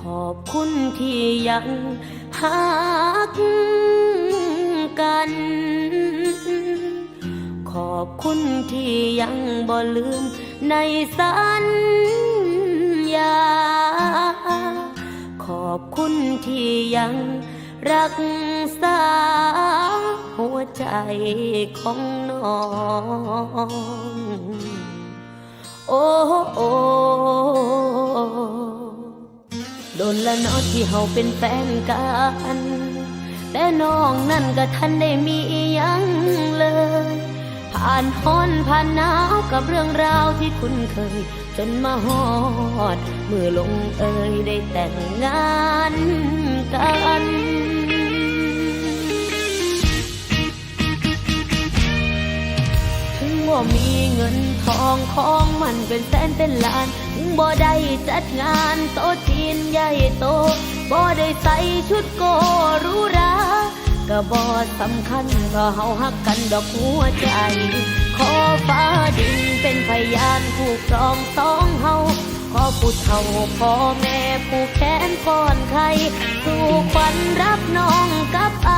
ขอบคุณที่ยังหักกัน ขอบคุณที่ยังบ่ลืมในสัญญา ขอบคุณที่ยังรักษาหัวใจของน้อง โอ้โอ้ โดนละเนอที่เฮาเป็นแฟนกัน แต่น้องนั่นก็ทันได้มียังเลย ผ่านฮ้อนผ่านหนาวกับเรื่องราวที่คุ้นเคย จนมาฮอด มือลงเอยได้แต่งงาน กันถึงบ่มีเงินทองของมันเป็นแสนเป็นล้านถึงบ่ได้จัดงานโต๊ะจีนใหญ่โตบ่ได้ใส่ชุดโกรูหราก็บ่สำคัญก็เฮาฮักกันดอกหัวใจ ขอฟ้าดินเป็นพยานผู้ครองสองเฮาขอผู้เฒ่าพ่อแม่ผู้แขนป้อนไข่สู่ขวัญรับน้องกับอา